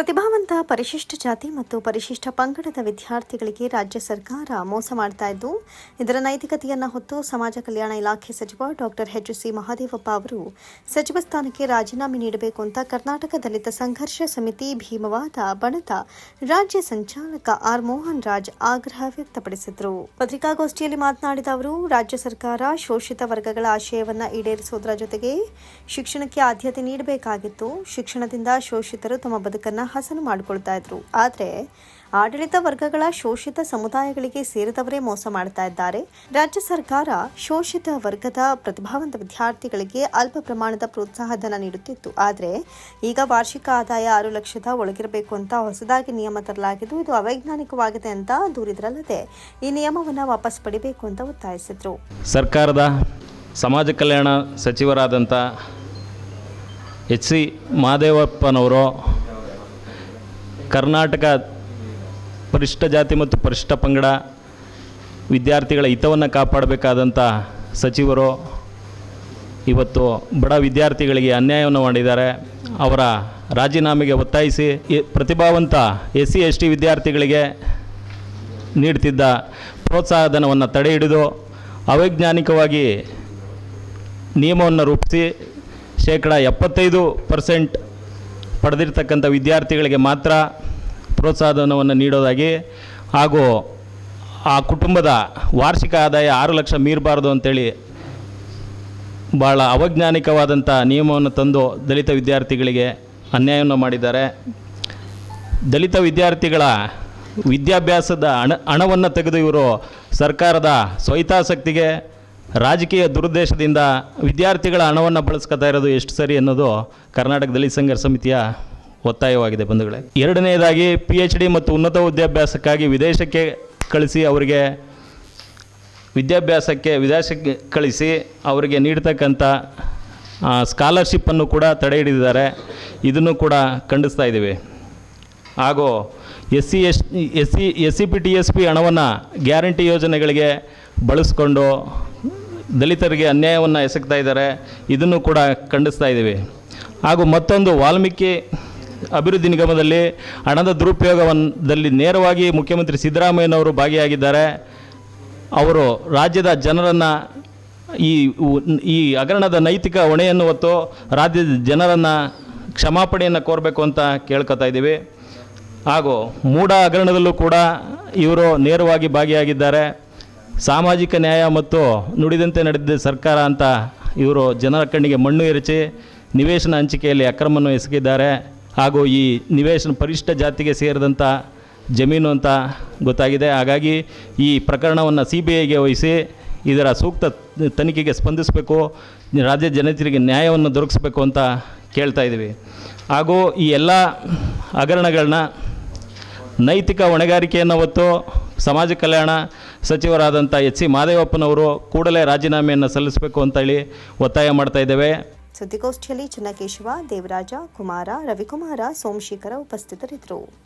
ಪ್ರತಿಭಾವಂತ ಪರಿಶಿಷ್ಟ ಜಾತಿ ಮತ್ತು ಪರಿಶಿಷ್ಟ ಪಂಗಡದ ವಿದ್ಯಾರ್ಥಿಗಳಿಗೆ ರಾಜ್ಯ ಸರ್ಕಾರ ಮೋಸ ಮಾಡ್ತಾ ಇದ್ದು, ಇದರ ನೈತಿಕತೆಯನ್ನು ಹೊತ್ತು ಸಮಾಜ ಕಲ್ಯಾಣ ಇಲಾಖೆ ಸಚಿವ ಡಾಕ್ಟರ್ ಎಚ್ ಸಿ ಮಹಾದೇವಪ್ಪ ಅವರು ಸಚಿವ ಸ್ಥಾನಕ್ಕೆ ರಾಜೀನಾಮೆ ನೀಡಬೇಕು ಅಂತ ಕರ್ನಾಟಕ ದಲಿತ ಸಂಘರ್ಷ ಸಮಿತಿ ಭೀಮವಾದ ಬಣದ ರಾಜ್ಯ ಸಂಚಾಲಕ ಆರ್ ಮೋಹನ್ ರಾಜ್ ಆಗ್ರಹ ವ್ಯಕ್ತಪಡಿಸಿದರು. ಪತ್ರಿಕಾಗೋಷ್ಠಿಯಲ್ಲಿ ಮಾತನಾಡಿದ ಅವರು, ರಾಜ್ಯ ಸರ್ಕಾರ ಶೋಷಿತ ವರ್ಗಗಳ ಆಶಯವನ್ನ ಈಡೇರಿಸುವುದರ ಜೊತೆಗೆ ಶಿಕ್ಷಣಕ್ಕೆ ಆದ್ಯತೆ ನೀಡಬೇಕಾಗಿತ್ತು. ಶಿಕ್ಷಣದಿಂದ ಶೋಷಿತರು ತಮ್ಮ ಬದುಕನ್ನ ಹಸನು ಮಾಡಿಕೊಳ್ತಾ ಇದ್ರು. ಆದರೆ ಆಡಳಿತ ವರ್ಗಗಳ ಶೋಷಿತ ಸಮುದಾಯಗಳಿಗೆ ಸೇರಿದವರೇ ಮೋಸ ಮಾಡ್ತಾ ಇದ್ದಾರೆ. ರಾಜ್ಯ ಸರ್ಕಾರ ಶೋಷಿತ ವರ್ಗದ ಪ್ರತಿಭಾವಂತ ವಿದ್ಯಾರ್ಥಿಗಳಿಗೆ ಅಲ್ಪ ಪ್ರಮಾಣದ ಪ್ರೋತ್ಸಾಹಧನ ನೀಡುತ್ತಿತ್ತು. ಆದರೆ ಈಗ ವಾರ್ಷಿಕ ಆದಾಯ ಆರು ಲಕ್ಷದ ಒಳಗಿರಬೇಕು ಅಂತ ಹೊಸದಾಗಿ ನಿಯಮ ತರಲಾಗಿದ್ದು, ಇದು ಅವೈಜ್ಞಾನಿಕವಾಗಿದೆ ಅಂತ ದೂರಿದ್ರಲ್ಲದೆ ಈ ನಿಯಮವನ್ನು ವಾಪಸ್ ಪಡಿಬೇಕು ಅಂತ ಒತ್ತಾಯಿಸಿದ್ರು. ಸರ್ಕಾರದ ಸಮಾಜ ಕಲ್ಯಾಣ ಸಚಿವರಾದಂಥ ಎಚ್ ಸಿ ಮಹದೇವಪ್ಪನವರು ಕರ್ನಾಟಕ ಪರಿಷ್ಠ ಜಾತಿ ಮತ್ತು ಪರಿಷ್ಠ ಪಂಗಡ ವಿದ್ಯಾರ್ಥಿಗಳ ಹಿತವನ್ನು ಕಾಪಾಡಬೇಕಾದಂಥ ಸಚಿವರು ಇವತ್ತು ಬಡ ವಿದ್ಯಾರ್ಥಿಗಳಿಗೆ ಅನ್ಯಾಯವನ್ನು ಮಾಡಿದ್ದಾರೆ. ಅವರ ರಾಜೀನಾಮೆಗೆ ಒತ್ತಾಯಿಸಿ ಪ್ರತಿಭಾವಂತ ಎಸ್ ಸಿ ಎಸ್ ಟಿ ವಿದ್ಯಾರ್ಥಿಗಳಿಗೆ ನೀಡ್ತಿದ್ದ ಪ್ರೋತ್ಸಾಹಧನವನ್ನು ತಡೆ ಹಿಡಿದು ಅವೈಜ್ಞಾನಿಕವಾಗಿ ನಿಯಮವನ್ನು ರೂಪಿಸಿ ಶೇಕಡ ಎಪ್ಪತ್ತೈದು ಪರ್ಸೆಂಟ್ ಪಡೆದಿರ್ತಕ್ಕಂಥ ವಿದ್ಯಾರ್ಥಿಗಳಿಗೆ ಮಾತ್ರ ಪ್ರೋತ್ಸಾಹಧನವನ್ನು ನೀಡೋದಾಗಿ ಹಾಗೂ ಆ ಕುಟುಂಬದ ವಾರ್ಷಿಕ ಆದಾಯ ಆರು ಲಕ್ಷ ಮೀರಬಾರ್ದು ಅಂತೇಳಿ ಭಾಳ ಅವೈಜ್ಞಾನಿಕವಾದಂಥ ನಿಯಮವನ್ನು ತಂದು ದಲಿತ ವಿದ್ಯಾರ್ಥಿಗಳಿಗೆ ಅನ್ಯಾಯವನ್ನು ಮಾಡಿದ್ದಾರೆ. ದಲಿತ ವಿದ್ಯಾರ್ಥಿಗಳ ವಿದ್ಯಾಭ್ಯಾಸದ ಹಣ ಹಣವನ್ನು ತೆಗೆದು ಇವರು ಸರ್ಕಾರದ ಸ್ವೈತಾಸಕ್ತಿಗೆ ರಾಜಕೀಯ ದುರುದ್ದೇಶದಿಂದ ವಿದ್ಯಾರ್ಥಿಗಳ ಹಣವನ್ನು ಬಳಸ್ಕೊತಾ ಇರೋದು ಎಷ್ಟು ಸರಿ ಅನ್ನೋದು ಕರ್ನಾಟಕ ದಲಿತ ಸಂಘರ್ಷ ಸಮಿತಿಯ ಒತ್ತಾಯವಾಗಿದೆ ಬಂಧುಗಳೇ. ಎರಡನೆಯದಾಗಿ ಪಿ ಎಚ್ ಡಿ ಮತ್ತು ಉನ್ನತ ವಿದ್ಯಾಭ್ಯಾಸಕ್ಕಾಗಿ ವಿದೇಶಕ್ಕೆ ಕಳಿಸಿ ಅವರಿಗೆ ವಿದ್ಯಾಭ್ಯಾಸಕ್ಕೆ ವಿದೇಶಕ್ಕೆ ಕಳಿಸಿ ಅವರಿಗೆ ನೀಡ್ತಕ್ಕಂಥ ಸ್ಕಾಲರ್ಶಿಪ್ಪನ್ನು ಕೂಡ ತಡೆ ಹಿಡಿದಿದ್ದಾರೆ. ಇದನ್ನು ಕೂಡ ಖಂಡಿಸ್ತಾ ಇದ್ದೀವಿ. ಹಾಗೂ S C, S S C S C P, T S P ಹಣವನ್ನು ಗ್ಯಾರಂಟಿ ಯೋಜನೆಗಳಿಗೆ ಬಳಸ್ಕೊಂಡು ದಲಿತರಿಗೆ ಅನ್ಯಾಯವನ್ನು ಎಸಗ್ತಾ ಇದ್ದಾರೆ. ಇದನ್ನು ಕೂಡ ಖಂಡಿಸ್ತಾ ಇದ್ದೀವಿ. ಹಾಗೂ ಮತ್ತೊಂದು ವಾಲ್ಮೀಕಿ ಅಭಿವೃದ್ಧಿ ನಿಗಮದಲ್ಲಿ ಹಣದ ದುರುಪಯೋಗವನ್ನಲ್ಲಿ ನೇರವಾಗಿ ಮುಖ್ಯಮಂತ್ರಿ ಸಿದ್ದರಾಮಯ್ಯನವರು ಭಾಗಿಯಾಗಿದ್ದಾರೆ. ಅವರು ರಾಜ್ಯದ ಜನರನ್ನು ಈ ಈ ಹಗರಣದ ನೈತಿಕ ಹೊಣೆಯನ್ನು ಹೊತ್ತು ರಾಜ್ಯದ ಜನರನ್ನು ಕ್ಷಮಾಪಣೆಯನ್ನು ಕೋರಬೇಕು ಅಂತ ಕೇಳ್ಕೊತಾ ಇದ್ದೀವಿ. ಹಾಗೂ ಮೂಢ ಹಗರಣದಲ್ಲೂ ಕೂಡ ಇವರು ನೇರವಾಗಿ ಭಾಗಿಯಾಗಿದ್ದಾರೆ. ಸಾಮಾಜಿಕ ನ್ಯಾಯ ಮತ್ತು ನುಡಿದಂತೆ ನಡೆದಿದ್ದ ಸರ್ಕಾರ ಅಂತ ಇವರು ಜನರ ಕಣ್ಣಿಗೆ ಮಣ್ಣು ಎರಚಿ ನಿವೇಶನ ಹಂಚಿಕೆಯಲ್ಲಿ ಅಕ್ರಮವನ್ನು ಎಸಗಿದ್ದಾರೆ. ಹಾಗೂ ಈ ನಿವೇಶನ ಪರಿಶಿಷ್ಟ ಜಾತಿಗೆ ಸೇರಿದಂಥ ಜಮೀನು ಅಂತ ಗೊತ್ತಾಗಿದೆ. ಹಾಗಾಗಿ ಈ ಪ್ರಕರಣವನ್ನು ಸಿ ಬಿ ಐಗೆ ವಹಿಸಿ ಇದರ ಸೂಕ್ತ ತನಿಖೆಗೆ ಸ್ಪಂದಿಸಬೇಕು, ರಾಜ್ಯ ಜನತೆಗೆ ನ್ಯಾಯವನ್ನು ದೊರಕಿಸಬೇಕು ಅಂತ ಕೇಳ್ತಾ ಇದ್ದೀವಿ. ಹಾಗೂ ಈ ಎಲ್ಲ ಹಗರಣಗಳನ್ನ ನೈತಿಕ ಹೊಣೆಗಾರಿಕೆಯನ್ನು ಹೊತ್ತು ಸಮಾಜ ಕಲ್ಯಾಣ ಸಚಿವರಾದಂಥ ಎಚ್ ಸಿ ಮಾದೇವಪ್ಪನವರು ಕೂಡಲೇ ರಾಜೀನಾಮೆಯನ್ನು ಸಲ್ಲಿಸಬೇಕು ಅಂತೇಳಿ ಒತ್ತಾಯ ಮಾಡ್ತಾ ಇದ್ದೇವೆ. ಸುದ್ದಿಗೋಷ್ಠಿಯಲ್ಲಿ ಚನ್ನಕೇಶವ ದೇವರಾಜ ಕುಮಾರ ರವಿಕುಮಾರ ಸೋಮಶೇಖರ ಉಪಸ್ಥಿತರಿದ್ದರು.